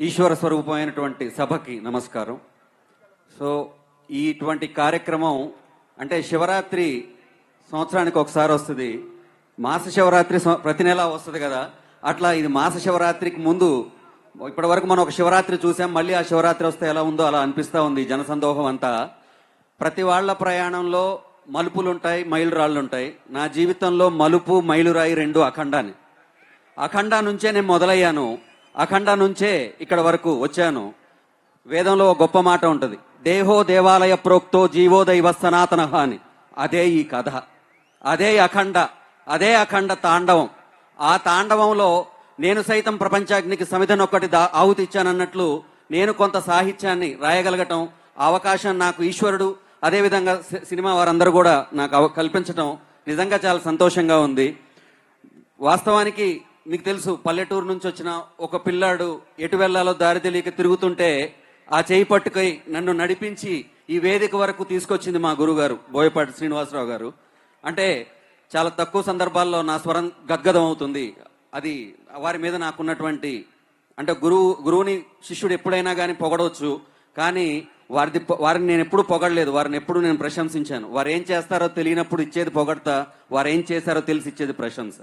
ఈశ్వర స్వరూపమైనటువంటి సభకి నమస్కారం. సో ఇటువంటి కార్యక్రమం అంటే శివరాత్రి సంవత్సరానికి ఒకసారి వస్తుంది. మాస శివరాత్రి ప్రతి నెల వస్తుంది కదా. అట్లా ఇది మాస శివరాత్రికి ముందు ఇప్పటి వరకు మనం ఒక శివరాత్రి చూసాం మళ్ళీ ఆ శివరాత్రి వస్తే ఎలా ఉందో అలా అనిపిస్తూ ఉంది జనసందోహం అంతా. ప్రతి వాళ్ళ ప్రయాణంలో మలుపులు ఉంటాయి మైలురాళ్ళు ఉంటాయి నా జీవితంలో మలుపు మైలురాయి రెండు అఖండాని. అఖండ నుంచే నేను మొదలయ్యాను. అఖండ నుంచే ఇక్కడ వరకు వచ్చాను. వేదంలో గొప్ప మాట ఉంటుంది. దేహో దేవాలయ ప్రోక్తో జీవో దైవ సనాతన అని. అదే ఈ కథ. అదే అఖండ. అదే అఖండ తాండవం. ఆ తాండవంలో నేను సైతం ప్రపంచాగ్నికి సమిధనొక్కటి దా ఆహుతి ఇచ్చానన్నట్లు నేను కొంత సాహిత్యాన్ని రాయగలగటం అవకాశం నాకు ఈశ్వరుడు అదేవిధంగా సి- సినిమా వారందరూ కూడా నాకు అవ- కల్పించటం నిజంగా చాలా సంతోషంగా ఉంది. వాస్తవానికి మీకు తెలుసు పల్లెటూరు నుంచి వచ్చిన ఒక పిల్లాడు ఎటు వెళ్ళాలో దారి తెలియక తిరుగుతుంటే ఆ చేయి పట్టుకై నన్ను నడిపించి ఈ వేదిక వరకు తీసుకొచ్చింది మా గురుగారు బోయపాటి శ్రీనివాసరావు గారు. అంటే చాలా తక్కువ సందర్భాల్లో నా స్వరం గద్గదం అవుతుంది. అది వారి మీద నాకున్నటువంటి అంటే గురువు గురువుని శిష్యుడు ఎప్పుడైనా కానీ పొగడవచ్చు కానీ వారిది వారిని నేను ఎప్పుడు పొగడలేదు. వారిని ఎప్పుడు నేను ప్రశంసించాను. వారు ఏం చేస్తారో తెలియనప్పుడు ఇచ్చేది పొగడతా వారు ఏం చేశారో తెలిసి ఇచ్చేది ప్రశంస.